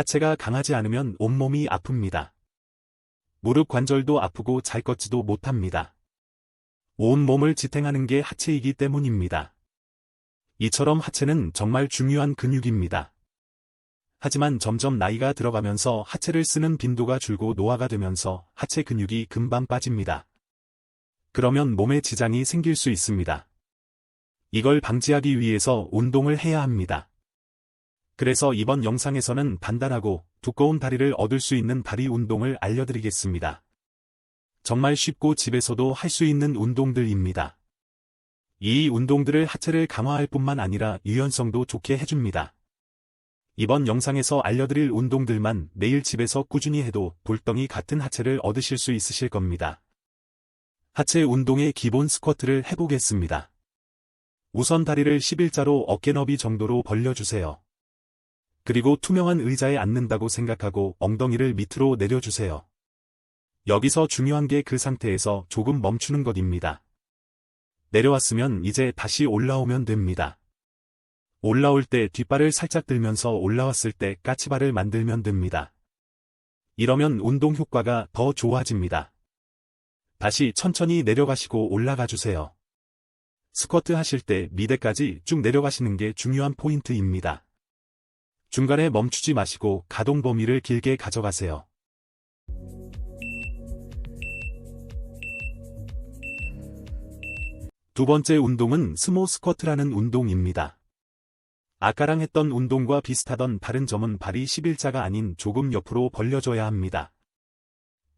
하체가 강하지 않으면 온몸이 아픕니다. 무릎 관절도 아프고 잘 걷지도 못합니다. 온몸을 지탱하는 게 하체이기 때문입니다. 이처럼 하체는 정말 중요한 근육입니다. 하지만 점점 나이가 들어가면서 하체를 쓰는 빈도가 줄고 노화가 되면서 하체 근육이 금방 빠집니다. 그러면 몸에 지장이 생길 수 있습니다. 이걸 방지하기 위해서 운동을 해야 합니다. 그래서 이번 영상에서는 단단하고 두꺼운 다리를 얻을 수 있는 다리 운동을 알려드리겠습니다. 정말 쉽고 집에서도 할 수 있는 운동들입니다. 이 운동들을 하체를 강화할 뿐만 아니라 유연성도 좋게 해줍니다. 이번 영상에서 알려드릴 운동들만 매일 집에서 꾸준히 해도 볼덩이 같은 하체를 얻으실 수 있으실 겁니다. 하체 운동의 기본 스쿼트를 해보겠습니다. 우선 다리를 11자로 어깨 너비 정도로 벌려주세요. 그리고 투명한 의자에 앉는다고 생각하고 엉덩이를 밑으로 내려주세요. 여기서 중요한 게 그 상태에서 조금 멈추는 것입니다. 내려왔으면 이제 다시 올라오면 됩니다. 올라올 때 뒷발을 살짝 들면서 올라왔을 때 까치발을 만들면 됩니다. 이러면 운동 효과가 더 좋아집니다. 다시 천천히 내려가시고 올라가 주세요. 스쿼트 하실 때 미대까지 쭉 내려가시는 게 중요한 포인트입니다. 중간에 멈추지 마시고 가동 범위를 길게 가져가세요. 두 번째 운동은 스모 스쿼트라는 운동입니다. 아까랑 했던 운동과 비슷하던 다른 점은 발이 11자가 아닌 조금 옆으로 벌려줘야 합니다.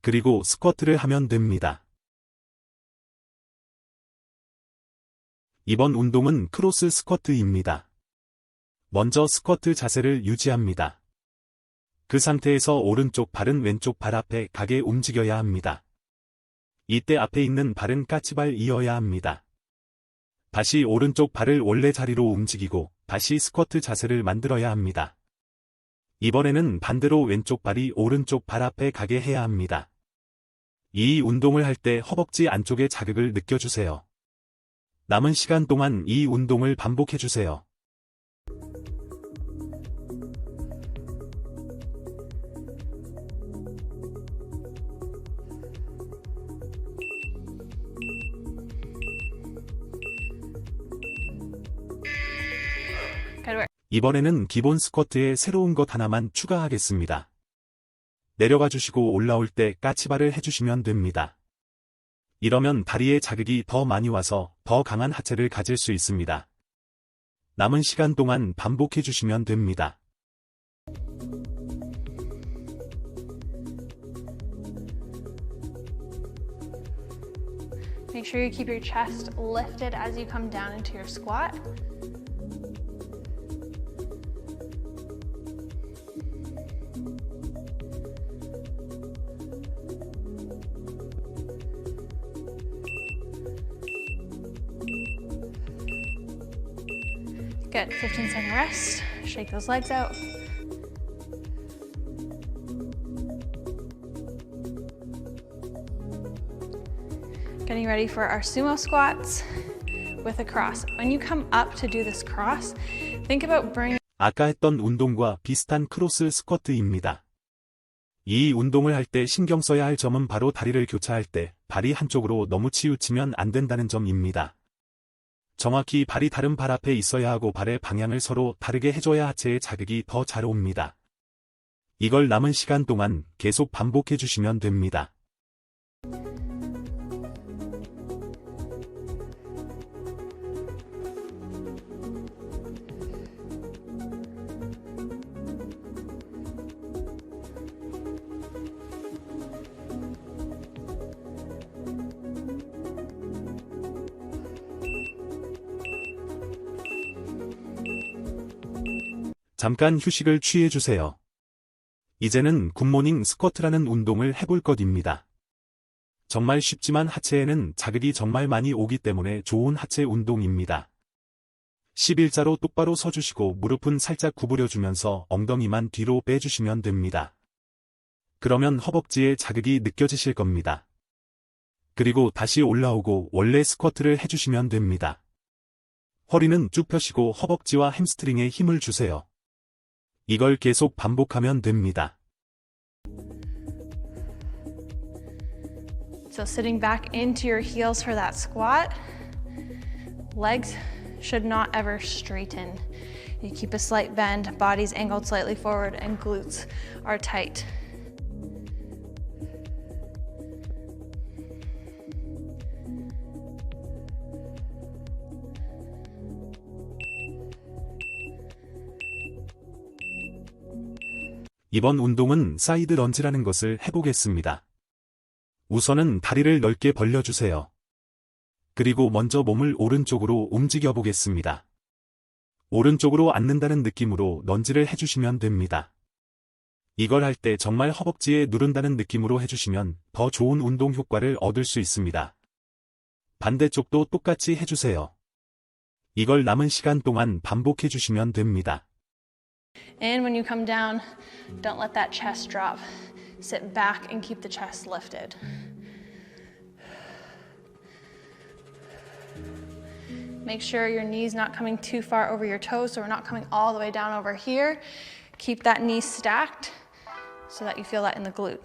그리고 스쿼트를 하면 됩니다. 이번 운동은 크로스 스쿼트입니다. 먼저 스쿼트 자세를 유지합니다. 그 상태에서 오른쪽 발은 왼쪽 발 앞에 가게 움직여야 합니다. 이때 앞에 있는 발은 까치발 이어야 합니다. 다시 오른쪽 발을 원래 자리로 움직이고 다시 스쿼트 자세를 만들어야 합니다. 이번에는 반대로 왼쪽 발이 오른쪽 발 앞에 가게 해야 합니다. 이 운동을 할 때 허벅지 안쪽에 자극을 느껴주세요. 남은 시간 동안 이 운동을 반복해주세요. 이번에는 기본 스쿼트에 새로운 것 하나만 추가하겠습니다. 내려가 주시고 올라올 때 까치발을 해주시면 됩니다. 이러면 다리에 자극이 더 많이 와서 더 강한 하체를 가질 수 있습니다. 남은 시간 동안 반복해 주시면 됩니다. Good. 15 second rest. Shake those legs out. Getting ready for our sumo squats with a cross. When you come up to do this cross, think about bringing 아까 했던 운동과 비슷한 크로스 스쿼트입니다. 이 운동을 할 때 신경 써야 할 점은 바로 다리를 교차할 때 발이 한쪽으로 너무 치우치면 안 된다는 점입니다. 정확히 발이 다른 발 앞에 있어야 하고 발의 방향을 서로 다르게 해줘야 하체에 자극이 더 잘 옵니다. 이걸 남은 시간 동안 계속 반복해 주시면 됩니다. 잠깐 휴식을 취해 주세요. 이제는 굿모닝 스쿼트라는 운동을 해볼 것입니다. 정말 쉽지만 하체에는 자극이 정말 많이 오기 때문에 좋은 하체 운동입니다. 11자로 똑바로 서주시고 무릎은 살짝 구부려주면서 엉덩이만 뒤로 빼주시면 됩니다. 그러면 허벅지에 자극이 느껴지실 겁니다. 그리고 다시 올라오고 원래 스쿼트를 해주시면 됩니다. 허리는 쭉 펴시고 허벅지와 햄스트링에 힘을 주세요. 이걸 계속 반복하면 됩니다. So sitting back into your heels for that squat. Legs should not ever straighten. You keep a slight bend, body's angled slightly forward, and glutes are tight. 이번 운동은 사이드 런지라는 것을 해보겠습니다. 우선은 다리를 넓게 벌려주세요. 그리고 먼저 몸을 오른쪽으로 움직여 보겠습니다. 오른쪽으로 앉는다는 느낌으로 런지를 해주시면 됩니다. 이걸 할 때 정말 허벅지에 누른다는 느낌으로 해주시면 더 좋은 운동 효과를 얻을 수 있습니다. 반대쪽도 똑같이 해주세요. 이걸 남은 시간 동안 반복해 주시면 됩니다. And when you come down, don't let that chest drop. Sit back and keep the chest lifted. Make sure your knee's not coming too far over your toes, so we're not coming all the way down over here. Keep that knee stacked so that you feel that in the glute.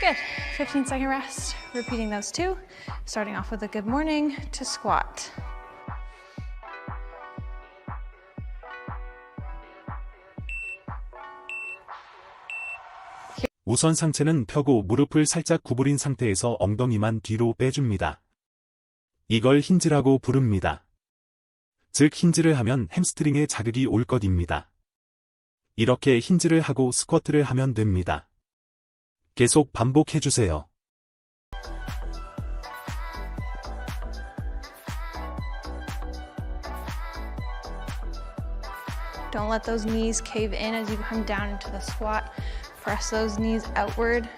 Good. 15 second rest. Repeating those two. Starting off with a good morning to squat. 우선 상체는 펴고 무릎을 살짝 구부린 상태에서 엉덩이만 뒤로 빼줍니다. 이걸 힌즈라고 부릅니다. 즉 힌즈를 하면 햄스트링에 자극이 올 것입니다. 이렇게 힌즈를 하고 스쿼트를 하면 됩니다. 계속 반복해주세요. Don't let those knees cave in as you come down into the squat. Press those knees outward.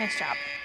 Nice job.